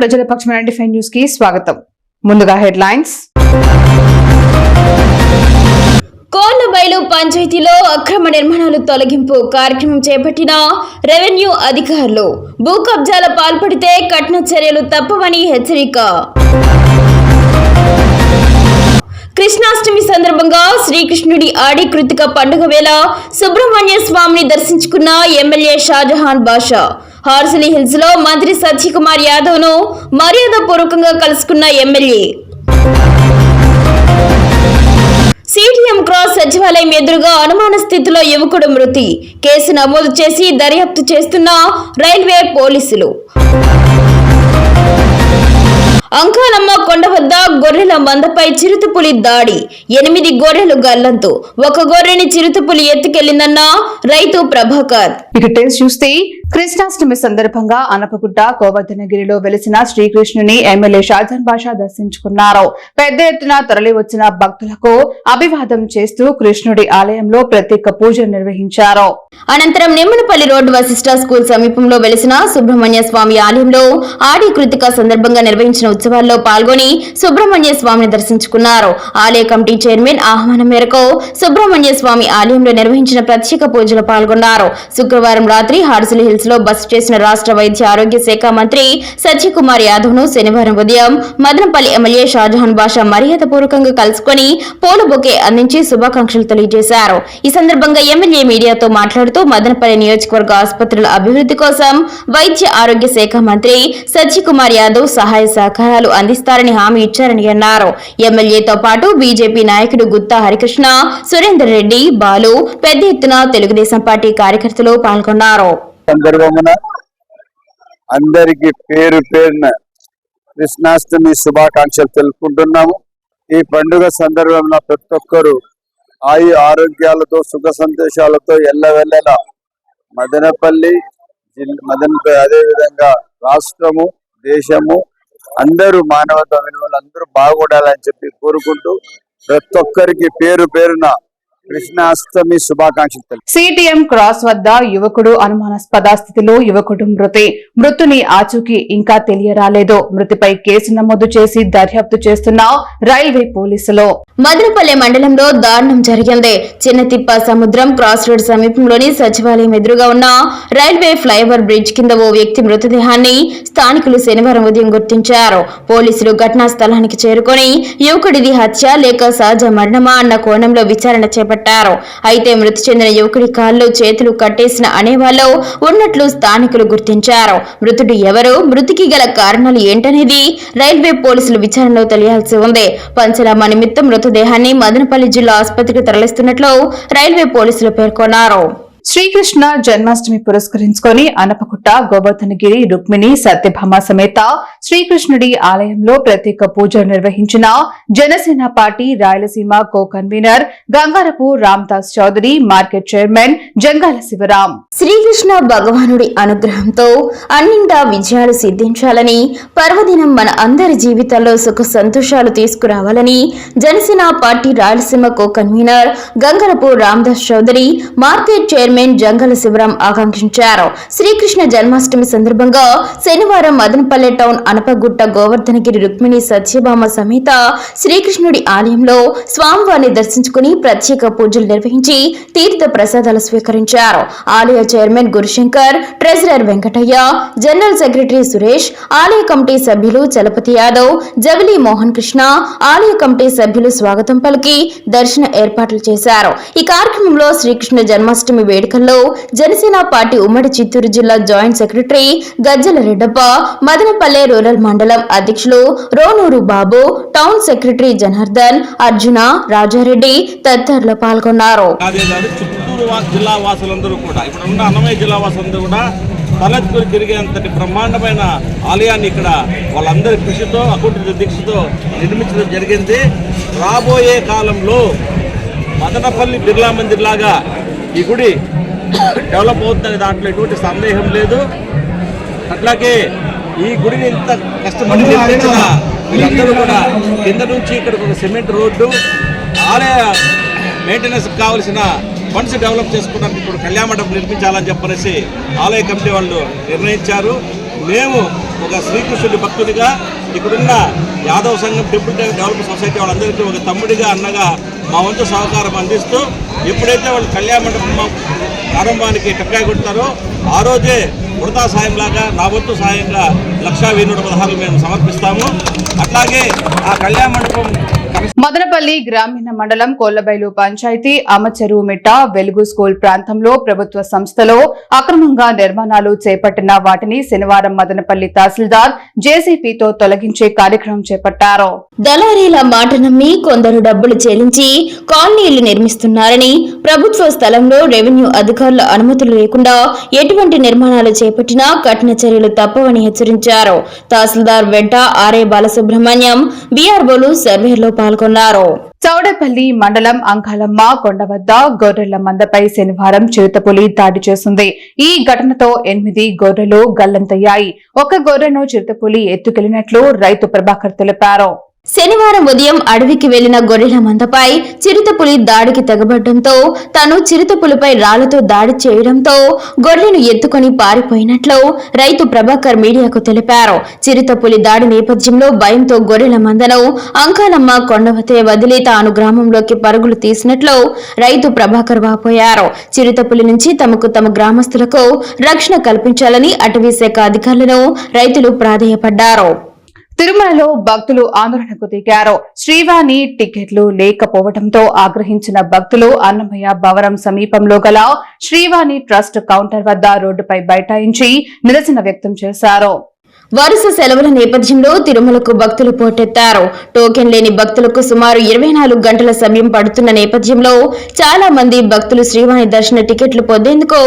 ప్రజల పక్షం ninety five న్యూస్కి స్వాగతం. ముందుగా హెడ్లైన్స్. కోళ్ళబైలు పంచాయతీలో అక్రమ నిర్మాణాలు తొలగింపు కార్యక్రమం చేపట్టిన రెవెన్యూ అధికారులు. భూ కబ్జాల పాల్పడితే కఠిన చర్యలు తప్పవని హెచ్చరిక. కృష్ణాష్టమి సందర్భంగా శ్రీకృష్ణుడి ఆడి కృతిక పండుగ వేళ సుబ్రహ్మణ్య స్వామిని దర్శించుకున్న ఎమ్మెల్యే షాజహాన్ బాషా. హార్సిలీ హిల్స్లో మంత్రి సత్యకుమార్ యాదవ్ను మర్యాద పూర్వకంగా కలుసుకున్న ఎమ్మెల్యే. సిటిఎం క్రాస్ సచివాలయం ఎదురుగా అనుమాన స్థితిలో యువకుడు మృతి. కేసు నమోదు చేసి దర్యాప్తు చేస్తున్న రైల్వే పోలీసులు. అంకాలమ్మ కొండ వద్ద గొర్రెల మందపై చిరుతపులి దాడి. ఎనిమిది గొర్రెలు గల్లంతో. ఒక గొర్రెని చిరుతపులి ఎత్తుకెళ్ళిందన్న రైతు ప్రభాకర్. ఇక టెన్స్ చూస్తే కృష్ణాష్టమి సందర్భంగా అనపగుట్ట గోవర్ధనగిరిలో వెలిసిన శ్రీకృష్ణుని ఎమ్మెల్యే షాజన్ బాషా దర్శించుకున్నారు. పెద్ద ఎత్తున తరలి వచ్చిన భక్తులకు అభివాదం చేస్తూ కృష్ణుడి ఆలయంలో ప్రత్యేక పూజలు నిర్వహించారు. అనంతరం నిమ్మనపల్లి రోడ్డు వశిష్ట స్కూల్ సమీపంలో వెలిసిన సుబ్రహ్మణ్య స్వామి ఆలయంలో ఆడి కృతిక సందర్భంగా నిర్వహించిన ఉత్సవాల్లో పాల్గొని సుబ్రహ్మణ్య స్వామిని దర్శించుకున్నారు. ఆలయ కమిటీ చైర్మన్ ఆహ్వానం మేరకు సుబ్రహ్మణ్య స్వామి ఆలయంలో నిర్వహించిన ప్రత్యేక పూజలో పాల్గొన్నారు. శుక్రవారం రాత్రి హార్సిల్ హిల్స్ లో బస చేసిన రాష్ట్ర వైద్య ఆరోగ్య శాఖ మంత్రి సత్యకుమార్ యాదవ్ను శనివారం ఉదయం మదనపల్లి ఎమ్మెల్యే షాజహాన్ బాషా మర్యాద పూర్వకంగా కలుసుకుని పూల బొకే అందించి శుభాకాంక్షలు తెలియజేశారు. ఈ సందర్భంగా ఎమ్మెల్యే మీడియాతో మాట్లాడుతూ మదనపల్లి నియోజకవర్గ ఆసుపత్రుల అభివృద్ధి కోసం వైద్య ఆరోగ్య శాఖ మంత్రి సత్యకుమార్ యాదవ్ సహాయ సహకారాలు అందిస్తారని హామీ ఇచ్చారని అన్నారు. ఎమ్మెల్యేతో పాటు బీజేపీ నాయకుడు గుత్తా హరికృష్ణ సురేందర్ రెడ్డి బాలు పెద్ద ఎత్తున తెలుగుదేశం పార్టీ కార్యకర్తలు పాల్గొన్నారు. సందర్భమున అందరికి పేరు పేరున కృష్ణాష్టమి శుభాకాంక్షలు తెలుపుకుంటున్నాము. ఈ పండుగ సందర్భంలో ప్రతి ఒక్కరు ఆయు ఆరోగ్యాలతో సుఖ సంతోషాలతో ఎల్లవెల్లలా మదనపల్లి మదనపల్లి అదే విధంగా రాష్ట్రము దేశము అందరూ మానవత విలువలు అందరూ బాగుండాలని చెప్పి కోరుకుంటూ ప్రతి ఒక్కరికి పేరు పేరున కృష్ణాష్టమి శుభాకాంక్షలు సిటిఎం క్రాస్ వద్ద యువకుడు అనుమానాస్పద స్థితిలో యువకుడు మృతి. మృతుని ఆచూకీ ఇంకా తెలియరాలేదు. మృతిపై కేసు నమోదు చేసి దర్యాప్తు చేస్తున్న రైల్వే పోలీసులు. మదనపల్లె మండలంలో దారుణం జరిగింది. చిన్నతిప్ప సముద్రం క్రాస్ రోడ్ సమీపంలోని సచివాలయం ఎదురుగా ఉన్న రైల్వే ఫ్లైఓవర్ బ్రిడ్జ్ కింద ఓ వ్యక్తి మృతదేహాన్ని స్థానికులు శనివారం ఉదయం గుర్తించారు. పోలీసులు ఘటనా స్థలానికి చేరుకొని యువకుడిది హత్య లేక సహజ మరణమా అన్న కోణంలో విచారణ చేపట్టారు అయితే మృతి చెందిన యువకుడి కాళ్ళు చేతులు కట్టేసిన అనేవాళ్ళు ఉన్నట్లు స్థానికులు గుర్తించారు. మృతుడు ఎవరు? మృతికి గల కారణాలు ఏంటనేది రైల్వే పోలీసులు విచారణలో తెలియాల్సి ఉంది. పంచనామా నిమిత్తం మృతదేహాన్ని మదనపల్లి జిల్లా ఆసుపత్రికి తరలిస్తున్నట్లు రైల్వే పోలీసులు పేర్కొన్నారు. శ్రీకృష్ణ జన్మాష్టమి పురస్కరించుకొని అనపకుట్ట గోవర్ధనగిరి రుక్మిణి సత్యభామ సమేత శ్రీకృష్ణుడి ఆలయంలో ప్రత్యేక పూజలు నిర్వహించిన Janasena party Rayalaseema co convener Gangarapu Ramdas Chowdary market chairman Jangala Sivaram. Srikrishna భగవానుడి అనుగ్రహంతో అన్నింటా విజయాలు సిద్ధించాలని పర్వదినం మన అందరి జీవితాల్లో సుఖ సంతోషాలు తీసుకురావాలని Janasena party Rayalaseema co convener Gangarapu Ramdas Chowdary market chairman Jangala Sivaram ఆకాంక్షించారు. శ్రీకృష్ణ జన్మాష్టమి సందర్భంగా శనివారం మదనపల్లె టౌన్ అనపగుట్ట గోవర్ధనగిరి రుక్మిణి సత్యభామ సమేత శ్రీకృష్ణుడి ఆలయంలో స్వామివారిని దర్శించుకుని ప్రత్యేక పూజలు నిర్వహించి తీర్థ ప్రసాదాలు స్వీకరించారు. ఆలయ chairman Gurushankar treasurer Venkataiah general secretary Suresh ఆలయ కమిటీ సభ్యులు చలపతి యాదవ్ జవిలి మోహన్ కృష్ణ ఆలయ కమిటీ సభ్యులు స్వాగతం పలికి దర్శన ఏర్పాట్లు చేశారు. ఈ కార్యక్రమంలో శ్రీకృష్ణ జన్మాష్టమి వేడుకల్లో జనసేన పార్టీ ఉమ్మడి చిత్తూరు జిల్లా joint secretary Gajjala Reddappa Madanapalle rural మండలం అధ్యక్షులు రోనూరు బాబు టౌన్ సెక్రటరీ జనార్దన్ అర్జున రాజారెడ్డి తదితరులు పాల్గొన్నారు. జిల్లా వాసులందరూ కూడా ఇక్కడ ఉన్న అన్నమయ్య జిల్లా వాసులందరూ కూడా తలెత్తుకుని తిరిగేంతటి బ్రహ్మాండమైన ఆలయాన్ని ఇక్కడ వాళ్ళందరి కృషితో అకుంఠిత దీక్షతో నిర్మించడం జరిగింది. రాబోయే కాలంలో మదనపల్లి బిర్లా మందిర్ లాగా ఈ గుడి డెవలప్ అవుతుందనే దాంట్లో ఎటువంటి సందేహం లేదు. అట్లాగే ఈ గుడిని ఇంత కష్టపడి నిర్మించిన వీళ్ళందరూ కూడా కింద నుంచి ఇక్కడికి ఒక సిమెంట్ రోడ్డు ఆలయ మెయింటెనెన్స్ కావాల్సిన ఫండ్స్ డెవలప్ చేసుకోవడానికి ఇప్పుడు కళ్యాణ మండపం నిర్మించాలని చెప్పనేసి ఆలయ కమిటీ వాళ్ళు నిర్ణయించారు. మేము ఒక శ్రీకృష్ణుడి భక్తుడిగా ఇక్కడున్న యాదవ్ సంఘం టెంపుల్ డెవలప్ సొసైటీ వాళ్ళందరికీ ఒక తమ్ముడిగా అన్నగా మా వంతు సహకారం అందిస్తూ ఎప్పుడైతే వాళ్ళు కళ్యాణ మండపం ప్రారంభానికి టెక్కాయ కొడతారో ఆ రోజే వృధా సాయంలాగా నా వంతు సాయంగా లక్షా వెయ్యి నూట మేము సమర్పిస్తాము. అట్లాగే ఆ కళ్యాణ మండపం మదనపల్లి గ్రామీణ మండలం కోళ్ళబైలు పంచాయతీ అమచెరువు మిట్ట వెలుగు స్కూల్ ప్రాంతంలో ప్రభుత్వ సంస్థలో అక్రమంగా నిర్మాణాలు చేపట్టిన వాటిని శనివారం మదనపల్లి తహసీల్దార్ జేసీపీతో తొలగించే కార్యక్రమం చేపట్టారు. దళారీల మాట నమ్మి కొందరు డబ్బులు చెల్లించి కాలనీలు నిర్మిస్తున్నారని ప్రభుత్వ స్థలంలో రెవెన్యూ అధికారుల అనుమతులు లేకుండా ఎటువంటి నిర్మాణాలు చేపట్టినా కఠిన చర్యలు తప్పవని హెచ్చరించారు. తహసీల్దార్ వెంట ఆర్ఏ బాలసుబ్రహ్మణ్యం బీఆర్ఓలు సర్వేలో పాల్గొన్నారు. పాల్గొన్నారు. చౌడపల్లి మండలం అంకాలమ్మ కొండ వద్ద గొర్రెల మందపై శనివారం చిరుతపులి దాడి చేసింది. ఈ ఘటనతో ఎనిమిది గొర్రెలు గల్లంతయ్యాయి. ఒక గొర్రెను చిరుతపులి ఎత్తుకెళ్ళినట్లు రైతు ప్రభాకర్ తెలిపారు. శనివారం ఉదయం అడవికి వెళ్ళిన గొర్రెల మందపై చిరుతపులి దాడికి తెగబడడంతో తను చిరుతపులిపై రాళ్ళతో దాడి చేయడంతో గొర్రెను ఎత్తుకొని పారిపోయినట్లు రైతు ప్రభాకర్ మీడియాకు తెలిపారు. చిరుతపులి దాడి నేపథ్యంలో భయంతో గొర్రెల మందను అంకాలమ్మ కొండవతే వదిలి తాను గ్రామంలోకి పరుగులు తీసినట్లు రైతు ప్రభాకర్ వాపోయారు. చిరుతపులి నుంచి తమకు తమ గ్రామస్తులకు రక్షణ కల్పించాలని అటవీ శాఖ అధికారులను రైతులు ప్రాధేయపడ్డారు. తిరుమలలో భక్తులు ఆందోళనకు దిగారు. శ్రీవాణి టికెట్లు లేకపోవడంతో ఆగ్రహించిన భక్తులు అన్నమయ్య భవనం సమీపంలో గల శ్రీవాణి ట్రస్ట్ కౌంటర్ వద్ద రోడ్డుపై బైఠాయించి నిరసన వ్యక్తం చేశారు. వరుస సెలవుల నేపథ్యంలో తిరుమలకు భక్తులు పోటెత్తారు. టోకెన్ లేని భక్తులకు సుమారు ఇరవై నాలుగు గంటల సమయం పడుతున్న నేపథ్యంలో చాలా మంది భక్తులు శ్రీవాణి దర్శన టికెట్లు పొందేందుకు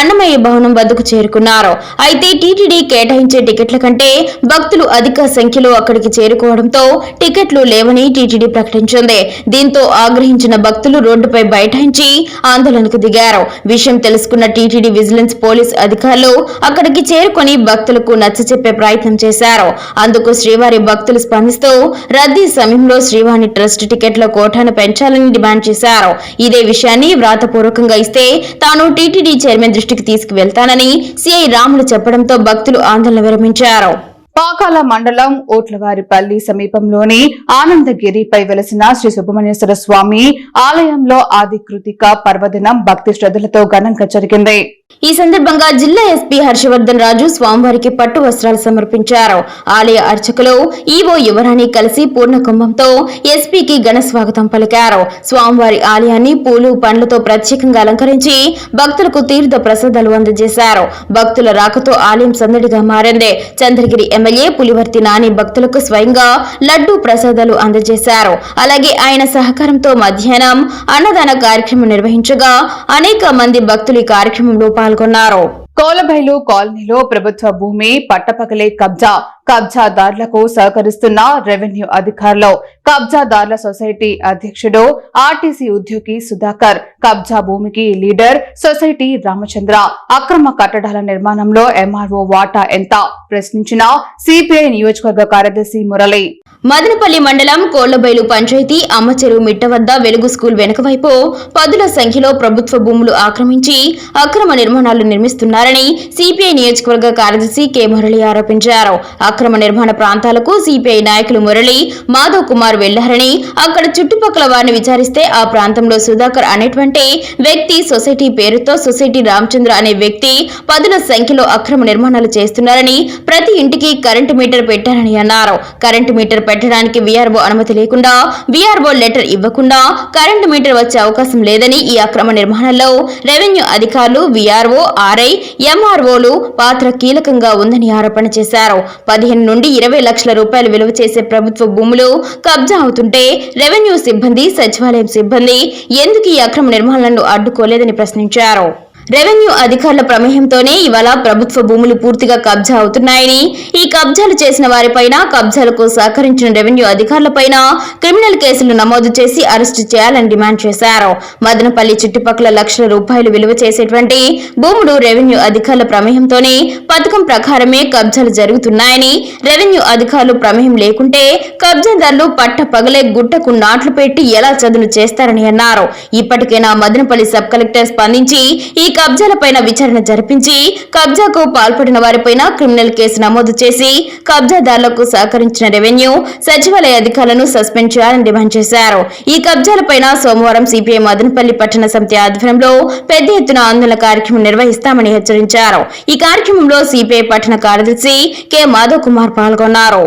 అన్నమయ్య భవనం వద్దకు చేరుకున్నారు. అయితే టీటీడీ కేటాయించే టికెట్ల కంటే భక్తులు అధిక సంఖ్యలో అక్కడికి చేరుకోవడంతో టికెట్లు లేవని టీటీడీ ప్రకటించింది. దీంతో ఆగ్రహించిన భక్తులు రోడ్డుపై బైఠాయించి ఆందోళనకు దిగారు. విషయం తెలుసుకున్న టీటీడీ విజిలెన్స్ పోలీస్ అధికారులు అక్కడికి చేరుకొని భక్తులకు నచ్చచెప్పే ప్రయత్నం చేశారు. అందుకు శ్రీవారి భక్తులు స్పందిస్తూ రద్దీ సమయంలో శ్రీవాణి ట్రస్ట్ టికెట్ల కోటాను పెంచాలని డిమాండ్ చేశారు. ఇదే విషయాన్ని వ్రాతపూర్వకంగా ఇస్తే తాను టీటీడీ చైర్మన్ దృష్టికి తీసుకువెళ్తానని సిఐ రాములు చెప్పడంతో భక్తులు ఆందోళన విరమించారు. పాకాల మండలం ఓట్లవారిపల్లి సమీపంలోని ఆనందగిరిపై వెలసిన శ్రీ సుబ్రహ్మణ్యేశ్వర స్వామి ఆలయంలో ఆది కృతిక పర్వదినం భక్తి శ్రద్ధలతో ఘనంగా జరిగింది. ఈ సందర్భంగా జిల్లా ఎస్పీ హర్షవర్ధన్ రాజు స్వామివారికి పట్టు వస్త్రాలు సమర్పించారు. ఆలయ అర్చకులు ఈవో యువరాణి కలిసి పూర్ణ కుంభంతో ఎస్పీకి ఘన స్వాగతం పలికారు. స్వామివారి ఆలయాన్ని పూలు పండ్లతో ప్రత్యేకంగా అలంకరించి భక్తులకు తీర్థ ప్రసాదాలు అందజేశారు. భక్తుల రాకతో ఆలయం సందడిగా మారింది. చంద్రగిరి ఎమ్మెల్యే పులివర్తి నాని భక్తులకు స్వయంగా లడ్డూ ప్రసాదాలు అందజేశారు. అలాగే ఆయన సహకారంతో మధ్యాహ్నం అన్నదాన కార్యక్రమం నిర్వహించగా అనేక మంది భక్తులు ఈ కార్యక్రమంలో పాల్గొన్నారు. కోలబైలు కాలనీలో ప్రభుత్వ భూమి పట్టపకలే కబ్జా. కబ్జాదారులకు సహకరిస్తున్న రెవెన్యూ అధికారులు కబ్జాదారుల సొసైటీ అధ్యక్షుడు ఆర్టీసీ ఉద్యోగి సుధాకర్ కబ్జా భూమికి లీడర్ సొసైటీ రామచంద్ర. అక్రమ కట్టడాల నిర్మాణంలో ఎంఆర్ఓ వాటా ఎంత? ప్రశ్నించిన సిపిఐ నియోజకవర్గ కార్యదర్శి మురళి. మదనపల్లి మండలం కోళ్ళబైలు పంచాయతీ అమ్మచెరువు మిట్ట వద్ద వెలుగు స్కూల్ వెనుక వైపు పదుల సంఖ్యలో ప్రభుత్వ భూములు ఆక్రమించి అక్రమ నిర్మాణాలు నిర్మిస్తున్నారని సిపిఐ నియోజకవర్గ కార్యదర్శి కె మురళి ఆరోపించారు. అక్రమ నిర్మాణ ప్రాంతాలకు సిపిఐ నాయకులు మురళి మాధవ్ కుమార్ వెళ్ళారని అక్కడ చుట్టుపక్కల వారిని విచారిస్తే ఆ ప్రాంతంలో సుధాకర్ అనేటువంటి వ్యక్తి సొసైటీ పేరుతో సొసైటీ రామచంద్ర అనే వ్యక్తి పదుల సంఖ్యలో అక్రమ నిర్మాణాలు చేస్తున్నారని ప్రతి ఇంటికి కరెంటు మీటర్ పెట్టారని అన్నారు. కరెంటు మీటర్ పెట్టడానికి వీఆర్ఓ అనుమతి లేకుండా వీఆర్ఓ లెటర్ ఇవ్వకుండా కరెంటు మీటర్ వచ్చే అవకాశం లేదని ఈ అక్రమ నిర్మాణంలో రెవెన్యూ అధికారులు వీఆర్ఓ ఆర్ఐ ఎంఆర్ఓలు పాత్ర కీలకంగా ఉందని ఆరోపణ చేశారు. పదిహేను నుండి ఇరవై లక్షల రూపాయలు విలువ చేసే ప్రభుత్వ భూములు కబ్జా అవుతుంటే రెవెన్యూ సిబ్బంది సచివాలయం సిబ్బంది ఎందుకు ఈ అక్రమ నిర్మాణాలను అడ్డుకోలేదని ప్రశ్నించారు. రెవెన్యూ అధికారుల ప్రమేయంతోనే ఇవాళ ప్రభుత్వ భూములు పూర్తిగా కబ్జా అవుతున్నాయని ఈ కబ్జాలు చేసిన వారిపైన కబ్జాలకు సహకరించిన రెవెన్యూ అధికారులపైన క్రిమినల్ కేసులు నమోదు చేసి అరెస్టు చేయాలని డిమాండ్ చేశారు. మదనపల్లి చుట్టుపక్కల లక్షల రూపాయలు విలువ చేసేటువంటి భూములు రెవెన్యూ అధికారుల ప్రమేయంతోనే పథకం ప్రకారమే కబ్జాలు జరుగుతున్నాయని రెవెన్యూ అధికారులు ప్రమేయం లేకుంటే కబ్జాదారులు పట్ట పగలే గుట్టకు నాట్లు పెట్టి ఎలా చదును చేస్తారని అన్నారు. ఇప్పటికైనా మదనపల్లి సబ్ కలెక్టర్ స్పందించి ఈ కబ్జాలపైన విచారణ జరిపించి కబ్జాకు పాల్పడిన వారిపైన క్రిమినల్ కేసు నమోదు చేసి కబ్జాదారులకు సహకరించిన రెవెన్యూ సచివాలయ అధికారులను సస్పెండ్ చేయాలని డిమాండ్ చేశారు. ఈ కబ్జాలపైన సోమవారం సిపిఐ మదనపల్లి పట్టణ సమితి ఆధ్వర్యంలో పెద్ద ఎత్తున ఆందోళన కార్యక్రమం నిర్వహిస్తామని హెచ్చరించారు. ఈ కార్యక్రమంలో సిపిఐ పట్టణ కార్యదర్శి కె. మాధవ్ కుమార్ పాల్గొన్నారు.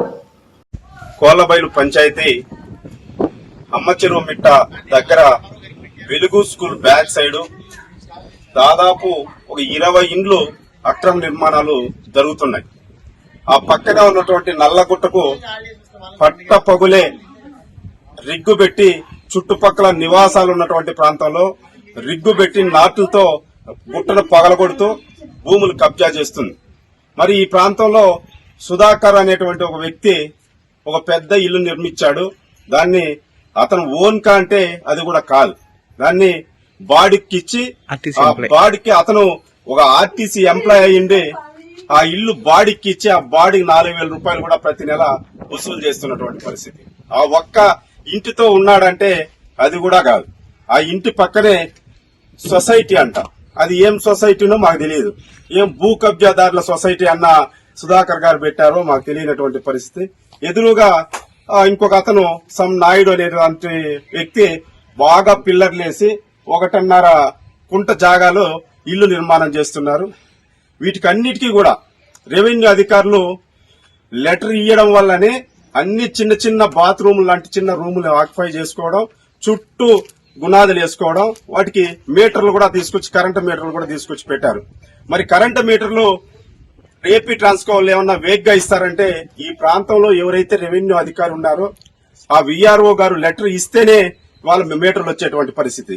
కోలబైలు పంచాయతీ అమ్మచెరువు మిట్ట దగ్గర వెలుగు స్కూల్ బ్యాక్ సైడ్ దాదాపు ఒక ఇరవై ఇండ్లు అక్రమ నిర్మాణాలు జరుగుతున్నాయి. ఆ పక్కన ఉన్నటువంటి నల్లగుట్టకు పట్ట పగులే రిగ్గు పెట్టి చుట్టుపక్కల నివాసాలు ఉన్నటువంటి ప్రాంతంలో రిగ్గు పెట్టి నాటులతో గుట్టను పగలగొడుతూ భూములు కబ్జా చేస్తుంది. మరి ఈ ప్రాంతంలో సుధాకర్ అనేటువంటి ఒక వ్యక్తి ఒక పెద్ద ఇల్లు నిర్మించాడు. దాన్ని అతను ఓన్ కా అంటే అది కూడా కాదు. దాన్ని బాడికి ఇచ్చి బాడికి అతను ఒక ఆర్టీసీ ఎంప్లాయ్ అయ్యిండి ఆ ఇల్లు బాడికి ఇచ్చి ఆ బాడీకి నాలుగు వేల రూపాయలు కూడా ప్రతి నెల వసూలు చేస్తున్నటువంటి పరిస్థితి. ఆ ఒక్క ఇంటితో ఉన్నాడంటే అది కూడా కాదు. ఆ ఇంటి పక్కనే సొసైటీ అంట. అది ఏం సొసైటీనో మాకు తెలియదు. ఏం భూ కబ్జాదారుల సొసైటీ అన్న సుధాకర్ గారు పెట్టారో మాకు తెలియనటువంటి పరిస్థితి. ఎదురుగా ఇంకొక అతను సమ్ నాయుడు అనేటువంటి వ్యక్తి బాగా పిల్లర్లేసి ఒకటిన్నర కుంట జాగాలో ఇల్లు నిర్మాణం చేస్తున్నారు. వీటికి అన్నిటికీ కూడా రెవెన్యూ అధికారులు లెటర్ ఇవ్వడం వల్లనే అన్ని చిన్న చిన్న బాత్రూమ్ లాంటి చిన్న రూములు ఆక్యుపై చేసుకోవడం చుట్టూ గునాదులు వేసుకోవడం వాటికి మీటర్లు కూడా తీసుకొచ్చి కరెంటు మీటర్లు కూడా తీసుకొచ్చి పెట్టారు. మరి కరెంటు మీటర్లు ఏపీ ట్రాన్స్కో ఏమన్నా వేగ్గా ఇస్తారంటే ఈ ప్రాంతంలో ఎవరైతే రెవెన్యూ అధికారులు ఉన్నారో ఆ విఆర్ఓ గారు లెటర్ ఇస్తేనే వాళ్ళ మీటర్లు వచ్చేటువంటి పరిస్థితి.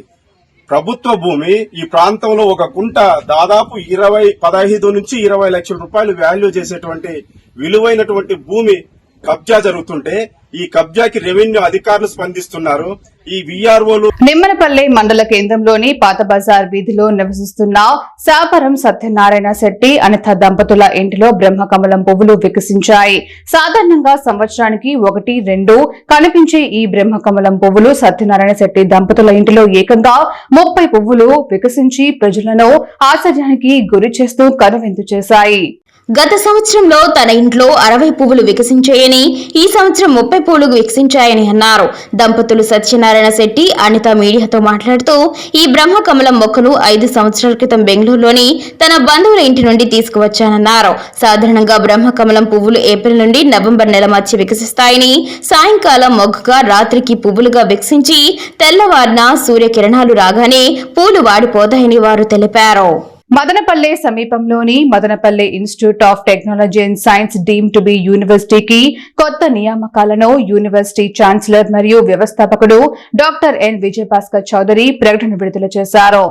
ప్రభుత్వ భూమి ఈ ప్రాంతంలో ఒక గుంట దాదాపు ఇరవై పదహైదు నుంచి ఇరవై లక్షల రూపాయలు వాల్యూ చేసేటువంటి విలువైనటువంటి భూమి కబ్జా జరుగుతుంటే ఈ కబ్జాకి రెవెన్యూ అధికారులు స్పందిస్తున్నారు. ఈ విఆర్ఓలు నిమ్మనపల్లె మండల కేంద్రంలోని పాత బజార్ వీధిలో నివసిస్తున్న సాపరం సత్యనారాయణ శెట్టి అనిత దంపతుల ఇంటిలో బ్రహ్మకమలం పువ్వులు వికసించాయి. సాధారణంగా సంవత్సరానికి ఒకటి రెండు కనిపించే ఈ బ్రహ్మకమలం పువ్వులు సత్యనారాయణ శెట్టి దంపతుల ఇంటిలో ఏకంగా ముప్పై పువ్వులు వికసించి ప్రజలను ఆశ్చర్యానికి గురి చేస్తూ కనువిందు చేశాయి. గత సంవత్సరంలో తన ఇంట్లో అరవై పువ్వులు వికసించాయని ఈ సంవత్సరం ముప్పై పువ్వులు వికసించాయని అన్నారు. దంపతులు సత్యనారాయణ శెట్టి అనిత మీడియాతో మాట్లాడుతూ ఈ బ్రహ్మకమలం మొక్కలు ఐదు సంవత్సరాల క్రితం బెంగళూరులోని తన బంధువుల ఇంటి నుండి తీసుకువచ్చానన్నారు. సాధారణంగా బ్రహ్మకమలం పువ్వులు ఏప్రిల్ నుండి నవంబర్ నెల మధ్య వికసిస్తాయని సాయంకాలం మొగ్గగా రాత్రికి పువ్వులుగా వికసించి తెల్లవారిన సూర్యకిరణాలు రాగానే పూలు వాడిపోతాయని వారు తెలిపారు. మదనపల్లె సమీపంలోని Madanapalle institute of technology and science deem to be యూనివర్సిటీకి కొత్త నియామకాలను యూనివర్సిటీ ఛాన్సలర్ మరియు వ్యవస్థాపకుడు డాక్టర్ ఎన్. విజయభాస్కర్ చౌదరి ప్రకటన విడుదల చేశారు.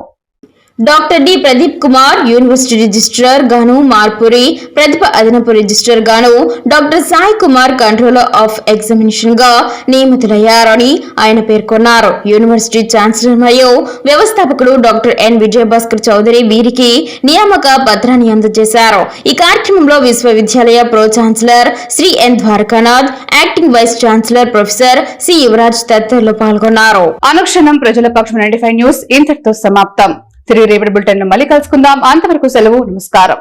Doctor D Pradeep Kumar university registrar గాను మార్పురి ప్రతిభ అదనపు రిజిస్ట్రార్ గాను doctor Sai Kumar controller of ఎగ్జామినేషన్గా నియమితులయ్యారని ఆయన పేర్కొన్నారు. యూనివర్సిటీ ఛాన్సలర్ మరియు వ్యవస్థాపకుడు డాక్టర్ ఎన్ విజయభాస్కర్ చౌదరి వీరికి నియామక పత్రాన్ని అందజేశారు. ఈ కార్యక్రమంలో విశ్వవిద్యాలయ pro chancellor Shri N Dwarakanath acting vice chancellor professor C Yuvaraj తదితరులు పాల్గొన్నారు. అనుక్షణం ప్రజల పక్షం నైన్టీ న్యూస్ ఇంతటితో సమాప్తం. తిరిగి రేపటి బులెటిన్ మళ్ళీ కలుసుకుందాం. అంతవరకు సెలవు నమస్కారం.